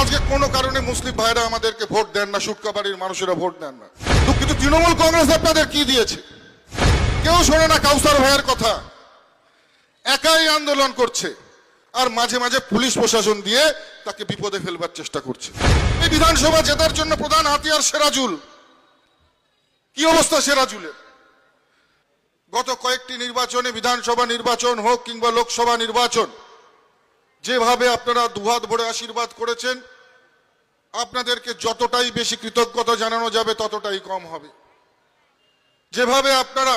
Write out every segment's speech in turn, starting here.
আজকে কোনো কারণে মুসলিম ভাইরা আমাদেরকে ভোট দেন না সুটকা বাড়ির মানুষেরা ভোট দেন না। দুঃখিত, তৃণমূল কংগ্রেস আপনাদের কি দিয়েছে? কেউ শোনে না কাউসার ভাইয়ের কথা। একাই আন্দোলন করছে, আর মাঝে মাঝে পুলিশ প্রশাসন দিয়ে তাকে বিপদে ফেলবার চেষ্টা করছে। এই বিধানসভা জেতার জন্য প্রধান হাতিয়ার সেরাজুল। কি অবস্থা সেরাজুলের? গত কয়েকটি নির্বাচনে বিধানসভা নির্বাচন হোক কিংবা লোকসভা নির্বাচন যেভাবে আপনারা দুহাত ভরে আশীর্বাদ করেছেন, আপনাদেরকে যতটাই বেশি কৃতজ্ঞতা জানানো যাবে ততটাই কম হবে। যেভাবে আপনারা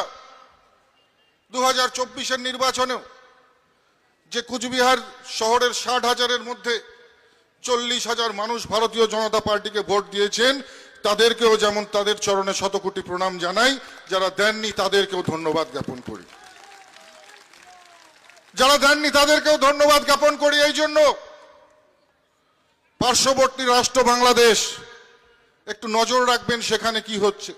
দু হাজার চব্বিশের নির্বাচনেও যে কুচবিহার শহরের ষাট হাজারের মধ্যে চল্লিশ হাজার মানুষ ভারতীয় জনতা পার্টিকে ভোট দিয়েছেন, তাদেরকেও যেমন তাদের চরণে শতকোটি প্রণাম জানাই, যারা দেননি তাদেরকেও ধন্যবাদ জ্ঞাপন করি। যারা দেননি তাদেরকেও ধন্যবাদ জ্ঞাপন করি এই জন্য। পার্শ্ববর্তী রাষ্ট্র বাংলাদেশ, একটু নজর রাখবেন সেখানে কি হচ্ছে।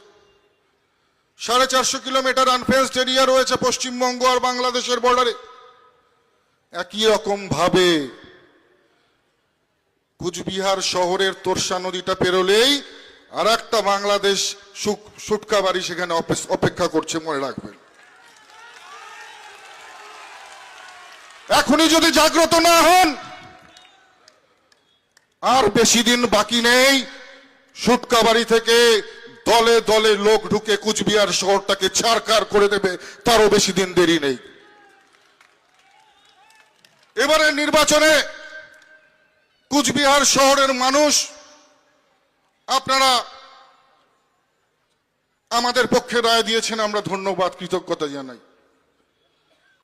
সাড়ে চারশো কিলোমিটার আনফেন্সড এরিয়া রয়েছে পশ্চিমবঙ্গ আর বাংলাদেশের বর্ডারে একই রকম ভাবে কুচবিহার শহরের তোরসা নদীটা পেরোলেই আর একটা বাংলাদেশ সুটকা বাড়ি সেখানে অপেক্ষা করছে, মনে রাখবেন। এখনই যদি জাগ্রত না হন, আর বেশি দিন বাকি নেই, সুটকা বাড়ি থেকে দলে দলে লোক ঢুকে কুচবিহার শহরটাকে ছাড়কার করে দেবে, তারও বেশি দিন দেরি নেই। এবারে নির্বাচনে কুচবিহার শহরের মানুষ, আপনারা আমাদের পক্ষে রায় দিয়েছেন, আমরা ধন্যবাদ, কৃতজ্ঞতা জানাই।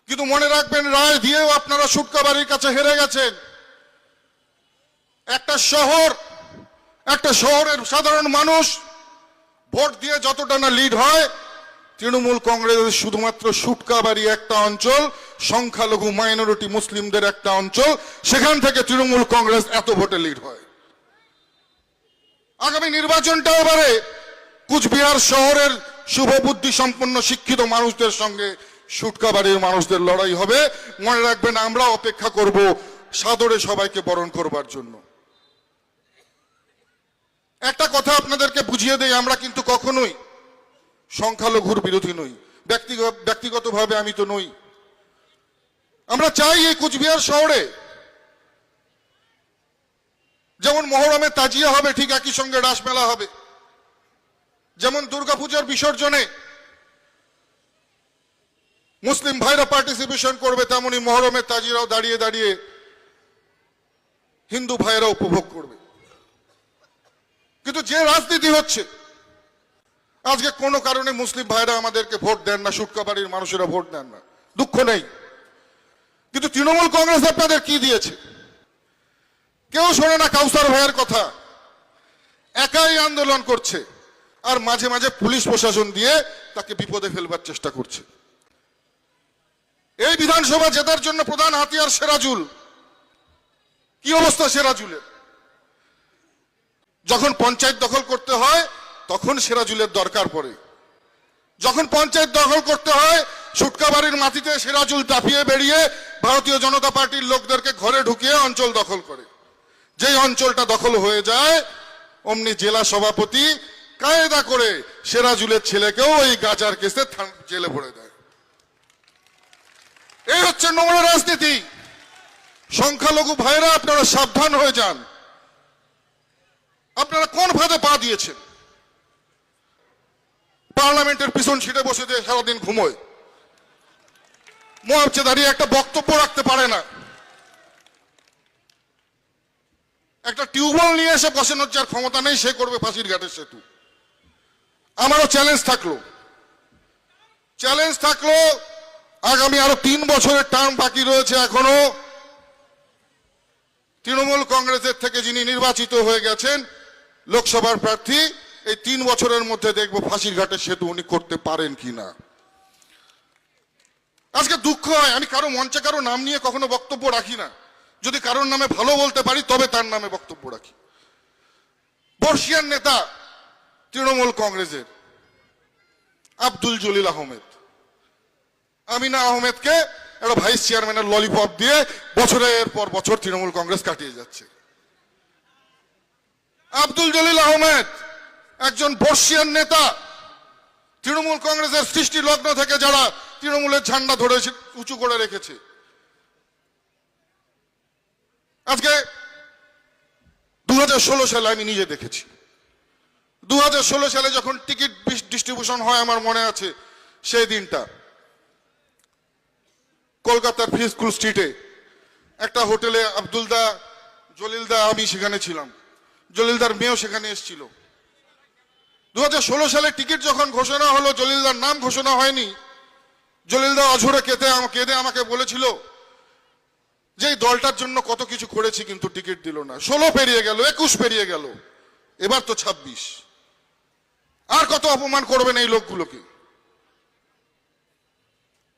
কিন্তু মনে রাখবেন, রায় দিয়েও আপনারা সুটকা বাড়ির কাছে হেরে গেছেন। একটা শহর, একটা শহরের সাধারণ মানুষ ভোট দিয়ে যতটা না লিড হয়, তৃণমূল কংগ্রেসের শুধুমাত্র সুটকাবাড়ি একটা অঞ্চল, সংখ্যালঘু মাইনরিটি মুসলিমদের একটা অঞ্চল, সেখান থেকে তৃণমূল কংগ্রেস এত ভোটে লিড হয়। আগামী নির্বাচনটা এবারে কুচবিহার শহরের শুভবুদ্ধি সম্পন্ন শিক্ষিত মানুষদের সঙ্গে সুটকাবাড়ির মানুষদের লড়াই হবে। মনে রাখবেন, আমরা অপেক্ষা করব সাদরে সবাইকে বরণ করবার জন্য। একটা কথা আপনাদেরকে বুঝিয়ে দেই, আমরা কিন্তু কখনোই সংখ্যালঘুর বিরোধী নই। ব্যক্তিগত ব্যক্তিগতভাবে আমি তো নই। আমরা চাই এই কুচবিহার শহরে যেমন মহরমে তাজিয়া হবে, ঠিক একই সঙ্গে রাসমেলা হবে। যেমন দুর্গাপূজার বিসর্জনে মুসলিম ভাইরা পার্টিসিপেশন করবে তেমনি মহরমের তাজিরাও দাঁড়িয়ে দাঁড়িয়ে হিন্দু ভাইরা উপভোগ করবে। কিন্তু যে রাজনীতি হচ্ছে, আজকে কোনো কারণে মুসলিম ভাইরা আমাদেরকে ভোট দেন না, সুটকা বাড়ির মানুষেরা ভোট দেন না, দুঃখ নেই। কিন্তু তৃণমূল কংগ্রেস আপনাদের কি দিয়েছে? কেউ শোনে না কাউসার ভাইয়ের কথা। একাই আন্দোলন করছে, আর মাঝে মাঝে পুলিশ প্রশাসন দিয়ে তাকে বিপদে ফেলবার চেষ্টা করছে। এই বিধানসভা জেতার জন্য প্রধান হাতিয়ার সেরাজুল। কি অবস্থা সেরাজুলের? যখন পঞ্চায়েত দখল করতে হয়, তখন সেরাজুলের দরকার পড়ে। যখন পঞ্চায়েত দখল করতে হয়, সুটকা বাড়ির মাটিতে সেরাজুল টাফিয়ে বেরিয়ে ভারতীয় জনতা পার্টির লোকদেরকে ঘরে ঢুকিয়ে অঞ্চল দখল করে। যেই অঞ্চলটা দখল হয়ে যায়, অমনি জেলা সভাপতি কায়দা করে সেরাজুলের ছেলেকেও এই গাজার কেসে জেলে ভরে দেয়। এই হচ্ছে নোংরা রাজনীতি। সংখ্যালঘু ভাইরা আপনারা সাবধান হয়ে যান। আপনারা কোন ফাঁদে পা দিয়েছেন? পার্লামেন্টের পিছন সিটে বসে দিয়ে সারাদিন ঘুমোয়। মোয়াবচে দাঁড়িয়ে একটা বক্তব্য রাখতে পারে না। একটা টিউবওয়েল নিয়ে এসে বসানোর যার ক্ষমতা নেই, সে করবে ফাঁসির ঘাটের সেতু। আমারও চ্যালেঞ্জ থাকল। চ্যালেঞ্জ থাকল আগামী আরও তিন বছরের টার্ম বাকি রয়েছে এখনও। তৃণমূল কংগ্রেসের থেকে যিনি নির্বাচিত হয়ে গেছেন, লোকসভার প্রার্থী, এই তিন বছরের মধ্যে দেখব ফাঁসির ঘাটের সেতু উনি করতে পারেন কিনা। আজকে দুঃখ হয়, আমি কারও মঞ্চে কারও নাম নিয়ে কখনো বক্তব্য রাখি না। যদি কারোর নামে ভালো বলতে পারি, তবে তার নামে বক্তব্য রাখি। বর্ষিয়ান নেতা তৃণমূল কংগ্রেসের, আব্দুল জলিল আহমেদ। আমিনা আহমেদকে একটা ভাইস চেয়ারম্যানের ললিপপ দিয়ে বছরের পর বছর তৃণমূল কংগ্রেস কাটিয়ে যাচ্ছে। আব্দুল জলিল আহমেদ একজন বর্ষিয়ান নেতা। তৃণমূল কংগ্রেসের সৃষ্টি লগ্ন থেকে যারা তৃণমূলের ঝান্ডা ধরে উঁচু করে রেখেছে। আজকে দু হাজার ষোলো সালে আমি নিজে দেখেছি। দু হাজার ষোলো সালে যখন টিকিট ডিস্ট্রিবিউশন হয় আমার মনে আছে, সেই দিনটা। কলকাতার ফি স্কুল স্ট্রিটে একটা হোটেলে আব্দুল দা জলিল দা আমি সেখানে ছিলাম। জলিলদার মেয়েও সেখানে এসেছিল। দু হাজার ষোলো সালে টিকিট যখন ঘোষণা হলো, জলিলদার নাম ঘোষণা হয়নি। জলিলদা অঝরে কেঁদে কেঁদে আমাকে বলেছিল যে দলটার জন্য কত কিছু করেছি কিন্তু টিকিট দিল না। ষোলো পেরিয়ে গেল, একুশ পেরিয়ে গেল। এবার তো ছাব্বিশ। আর কত অপমান করবেন এই লোকগুলোকে?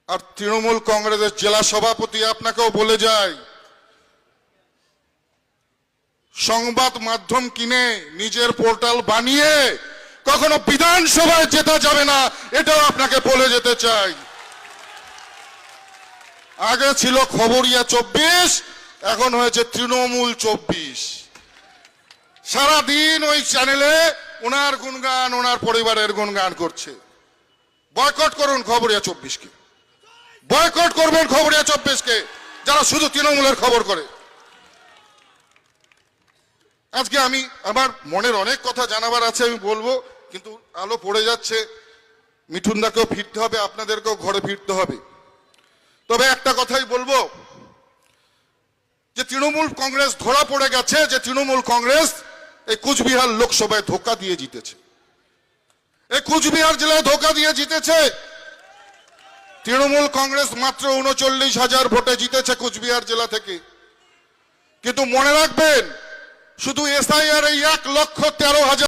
আর তৃণমূল কংগ্রেসের জেলা সভাপতি আপনাকেও বলে যায় সংবাদ মাধ্যম কিনে নিজের পোর্টাল বানিয়ে কখনো বিধানসভায় যেতে যাবে না, এটাও আপনাকে বলে যেতে চাই। আগে ছিল খবরিয়া চব্বিশ, এখন হয়েছে তৃণমূল চব্বিশ। সারাদিন ওই চ্যানেলে ওনার গুণগান, ওনার পরিবারের গুণগান করছে। বয়কট করুন খবরিয়া চব্বিশকে। বয়কট করবেন খবরিয়া চব্বিশকে, যারা শুধু তৃণমূলের খবর করে। আজকে আমি আমার মনের অনেক কথা জানাবার আছে, আমি বলব, কিন্তু আলো পড়ে যাচ্ছে। মিঠুনদাকেও ফিরতে হবে, আপনাদেরকেও ঘরে ফিরতে হবে। তবে একটা কথাই বলব, যে তৃণমূল কংগ্রেস ধরা পড়ে গেছে, যে তৃণমূল কংগ্রেস এই কুচবিহার লোকসভায় ধোকা দিয়ে জিতেছে। এই কুচবিহার জেলায় ধোকা দিয়ে জিতেছে তৃণমূল কংগ্রেস মাত্র উনচল্লিশ হাজার ভোটে জিতেছে কুচবিহার জেলা থেকে। কিন্তু মনে রাখবেন, শুধু এসআইআর এই এক লক্ষ তেরো হাজার